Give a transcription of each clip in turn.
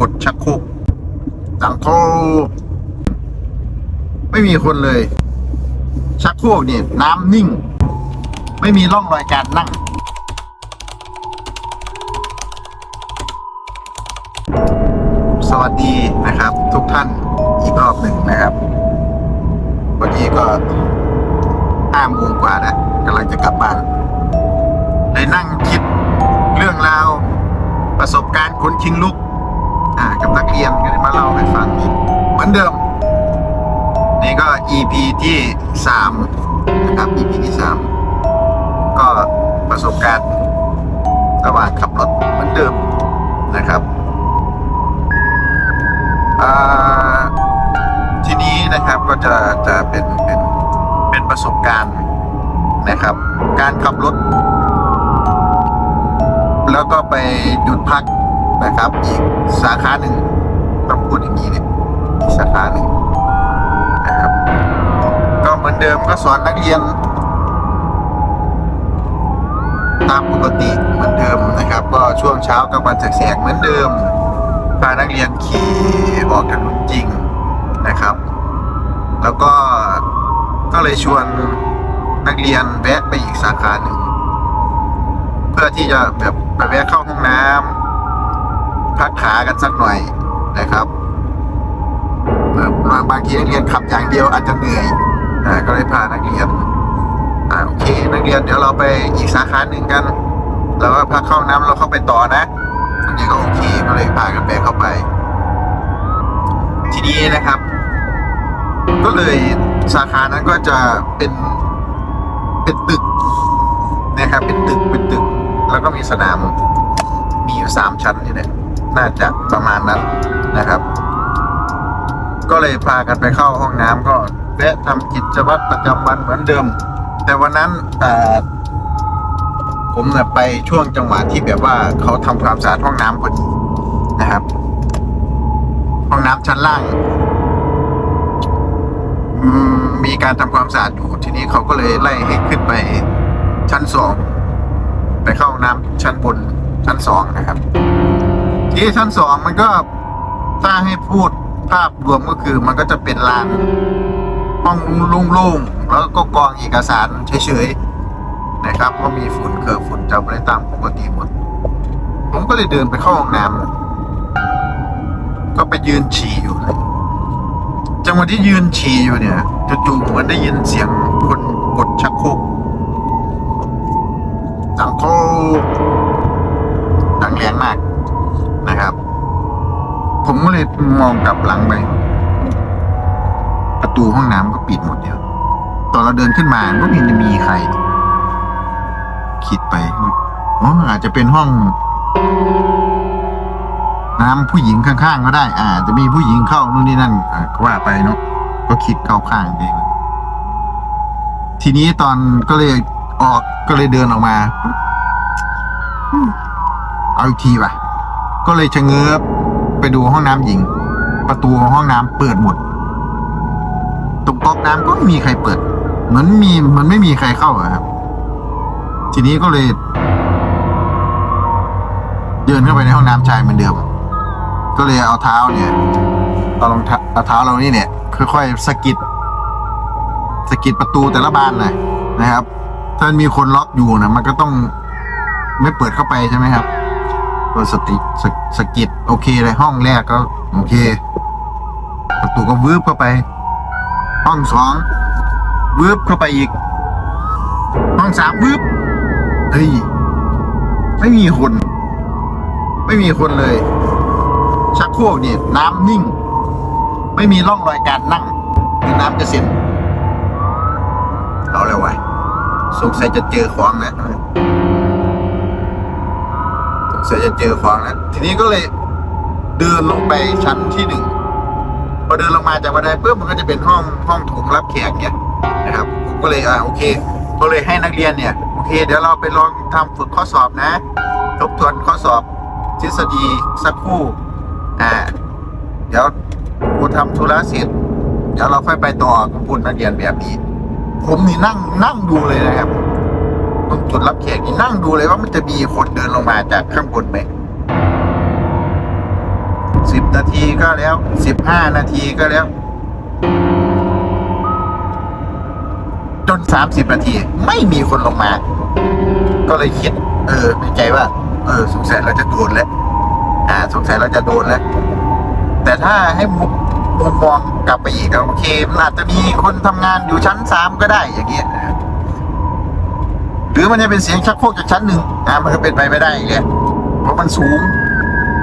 กดชักโครกสังโครไม่มีคนเลย ชักโครกนี่น้ำนิ่ง ไม่มีร่องรอยการนั่ง สวัสดีนะครับ ทุกท่านอีกรอบหนึ่งนะครับ วันนี้ก็ห้าโมงกว่าแล้วกำลังจะกลับบ้านเลยนั่งคิดเรื่องราวประสบการณ์คนชิงลุกาให้ฟังอีกเหมือนเดิม นี่ก็ EP ที่สามนะครับ EP ที่สามก็ประสบการณ์ระหว่างขับรถเหมือนเดิมนะครับทีนี้นะครับก็จะจะเป็นเป็นเป็นประสบการณ์นะครับ การขับรถ แล้วก็ไปหยุดพักนะครับอีกสาขาหนึ่ง ต้องพูดอย่างนี้เนี่ยอีกสาขาหนึ่งนะครับ ก็เหมือนเดิมก็สอนนักเรียน ตามปกติเหมือนเดิมนะครับ ก็ช่วงเช้ากับวันแสกๆเหมือนเดิมพานักเรียนขี่ออกถนนจริงนะครับ แล้วก็ก็เลยชวนนักเรียนแวะไปอีกสาขาหนึ่งเพื่อที่จะแบบไปแวะเข้าห้องน้ำพักขากันสักหน่อย นะครับแบบบางทีนักเรียนขับอย่างเดียวอาจจะเหนื่อยอ่าก็เลยพานักเรียนอ่าโอเคนักเรียนเดี๋ยวเราไปอีกสาขาหนึ่งกันแล้วก็พักเข้าห้องน้ำเราเข้าไปต่อนะอันนี้ก็โอเคก็เลยพากันไปเข้าไป ทีนี้นะครับ ก็เลยสาขานั้นก็จะเป็นเป็นตึกนะครับเป็นตึกเป็นตึก แล้วก็มีสนามมีอยู่สามชั้นนี่แหละน่าจะประมาณนั้น นะครับ ก็เลยพากันไปเข้าห้องน้ำก็แวะทำกิจวัตรประจำวันเหมือนเดิม แต่วันนั้นผมเนี่ยไปช่วงจังหวะที่แบบว่าเขาทำความสะอาดห้องน้ำพอดีนะครับ ห้องน้ำชั้นล่างมมีการทำความสะอาดอยู่ทีนี้เขาก็เลยไล่ให้ขึ้นไปชั้นสองไปเข้าห้องน้ำชั้นบนชั้นสองนะครับ ที่ชั้นสองมันก็ ถ้าให้พูดภาพรวมก็คือมันก็จะเป็นลานห้องโล่งๆแล้วก็กองเอกสารเฉยๆนะครับเพราะมีฝุ่นเกิดฝุ่นจับอะไรตามปกติหมด ผมก็เลยเดินไปเข้าห้องน้ำก็ไปยืนฉี่อยู่นะจังหวะที่ยืนฉี่อยู่เนี่ยจู่ๆเหมือนได้ยินเสียงคนกดชักโครกดังโครกดังแรงมากนะครับ ผมก็เลยมองกลับหลังไป ประตูห้องน้ำก็ปิดหมดเดียวตอนเราเดินขึ้นมาก็ไม่เห็นจะมีใคร คิดไปอ๋ออาจจะเป็นห้อง น้ำผู้หญิงข้างๆก็ได้อ่าจะมีผู้หญิงเข้านู่นนี่นั่นก็ว่าไปเนาะก็คิดเข้าข้างเองทีนี้ตอนก็เลยออกก็เลยเดินออกมาเอาอีกทีป่ะ ก็เลยชะเง้อ ไปดูห้องน้ำหญิง ประตูของห้องน้ำเปิดหมดตรงก๊อกน้ำก็ไม่มีใครเปิด เหมือนมีมันไม่มีใครเข้าอะครับ ทีนี้ก็เลย เดินเข้าไปในห้องน้ำชายเหมือนเดิม ก็เลยเอาเท้าเนี่ยเอารองเท้าเอาเท้าเรานี่เนี่ยค่อยๆสกิดสกิดประตูแต่ละบานหน่อยนะครับ ถ้ามีคนล็อกอยู่นะมันก็ต้องไม่เปิดเข้าไปใช่ไหมครับ ก็สติสสกิดโอเคเลยห้องแรกก็ โอเค ประตูก็วืบเข้าไป ห้องสองวืบเข้าไปอีก ห้องสามวืบเฮ้ยไม่มีคน ไม่มีคนเลย ชักโครกนี่น้ำนิ่ง ไม่มีร่องรอยการนั่งหรือน้ำกระเซ็นเอาแล้ววะสงสัยจะเจอของแล้ว สงสัยจะเจอของแล้วทีนี้ก็เลยเดินลงไปชั้นที่หนึ่งพอเดินลงมาจากบันไดปุ๊บมันก็จะเป็นห้องห้องโถงรับแขกเนี่ยนะครับผมก็เลยอ่าโอเคก็เลยให้นักเรียนเนี่ยโอเค เดี๋ยวเราไปลองทำฝึกข้อสอบนะทบทวนข้อสอบทฤษฎีสักครู่อ่าเดี๋ยวครูทำธุระเสร็จเดี๋ยวเราค่อยไปต่อกับคุณนักเรียนแบบนี้ ผมนี่นั่งนั่งดูเลยนะครับ ตรงจุดรับแขกนี่นั่งดูเลยว่ามันจะมีคนเดินลงมาจากข้างบนไหมสิบนาทีก็แล้วสิบห้านาทีก็แล้ว จนสามสิบนาที ไม่มีคนลงมา ก็เลยคิด เออในใจว่า เออ สงสัยเราจะโดนแล้วอ่า สงสัยเราจะโดนแล้ว แต่ถ้าให้มุมมุมมองกลับไปอีกโอเคอาจจะมีคนทำงานอยู่ชั้นสามก็ได้อย่างเงี้ย รือมันจะเป็นเสียงชักโครกจากชั้นหนึ่งอ่ามันก็เป็นไปไม่ได้อีกเลยเพราะมันสูง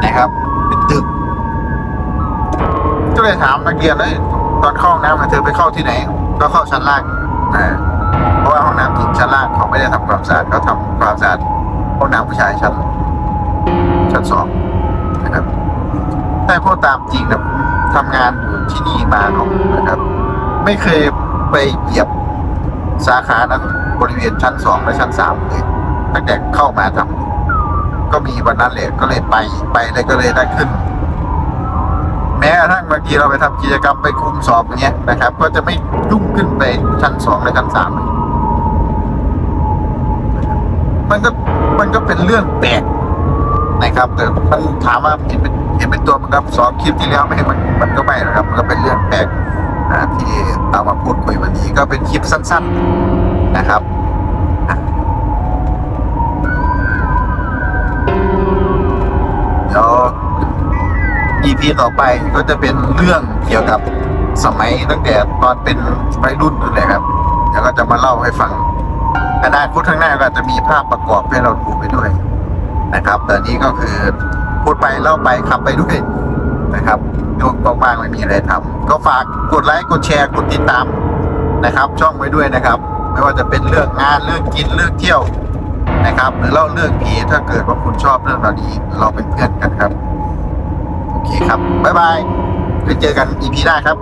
นะครับ เป็นตึกก็เลยถามนักเรียนเลยตอนเข้าห้องน้ำเธอไปเข้าที่ไหน ก็เข้าชั้นล่างนะเพราะว่าห้องน้ำหญิงชั้นล่างเขาไม่ได้ทำความสะอาดเขาทำความสะอาดห้องน้ำผู้ชายชั้นชั้นสองนะครับแต่พอตามจริงนะผมทำงานอยู่ที่นี่มาเนาะนะครับ ไม่เคยไปเหยียบ สาขานั้นบริเวณชั้นสองและชั้นสามเลยตั้งแต่เข้ามาทำก็มีวันนั้นเลยก็เลยไปไปเลยก็เลยได้ขึ้น แม้กระทั่งบางทีเราไปทำกิจกรรมไปคุมสอบอย่างเงี้ยนะครับ ก็จะไม่ยุ่งขึ้นไปชั้นสองและชั้นสามมันก็มันก็เป็นเรื่องแปลกนะครับ แต่มันถามว่าเห็นเป็นเห็นเป็นตัวมันครับสอบคลิปที่แล้วไม่เห็นมันมันก็ไม่นะครับ มันก็เป็นเรื่องแปลกนะที่ เอามาพูดคุยวันนี้ก็เป็นคลิปสั้น ๆนะครับเดี๋ยว EP ต่อไปก็จะเป็นเรื่องเกี่ยวกับสมัยตั้งแต่ตอนเป็นวัยรุ่นนั่นแหละครับเดี๋ยวก็จะมาเล่าให้ฟังอนาคตข้างหน้าก็จะมีภาพประกอบให้เราดูไปด้วยนะครับแต่นี้ก็คือพูดไปเล่าไปขับไปด้วย นะครับโยกบ้างๆไม่มีอะไรทำก็ฝากกดไลค์กดแชร์กดติดตามนะครับ ช่องไว้ด้วยนะครับ ไม่ว่าจะเป็นเรื่องงานเรื่องกินเรื่องเที่ยวนะครับ หรือเล่าเรื่องผีถ้าเกิดว่าคุณชอบเรื่องเหล่านี้เราเป็นเพื่อนกันครับ โอเคครับบ๊ายบายไปเจอกันอีพีหน้าครับ